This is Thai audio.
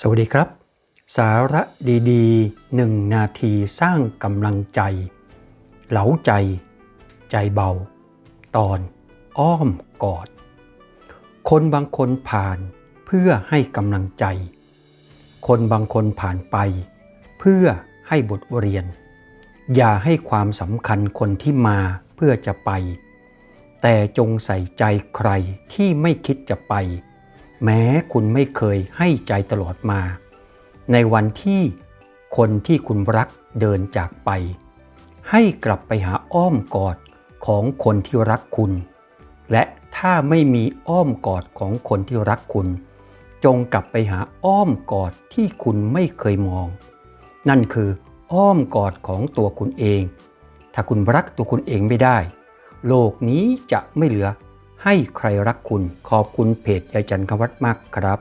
สวัสดีครับ สาระดีๆหนึ่งนาทีสร้างกำลังใจ เหลาใจ ใจเบา ตอน อ้อมกอด คนบางคนผ่านเพื่อให้กำลังใจ คนบางคนผ่านไป เพื่อให้บทเรียน อย่าให้ความสำคัญคนที่มาเพื่อจะไป แต่จงใส่ใจใครที่ไม่คิดจะไป แม้คุณไม่เคยให้ใจตลอดมา ในวันที่คนที่คุณรักเดินจากไป ให้กลับไปหาอ้อมกอดของคนที่รักคุณ และถ้าไม่มีอ้อมกอดของคนที่รักคุณ จงกลับไปหาอ้อมกอดที่คุณไม่เคยมอง นั่นคืออ้อมกอดของตัวคุณเอง ถ้าคุณรักตัวคุณเองไม่ได้ โลกนี้จะไม่เหลือ ให้ใครรักคุณขอบคุณเพจยายจันทร์คำวัดมากครับ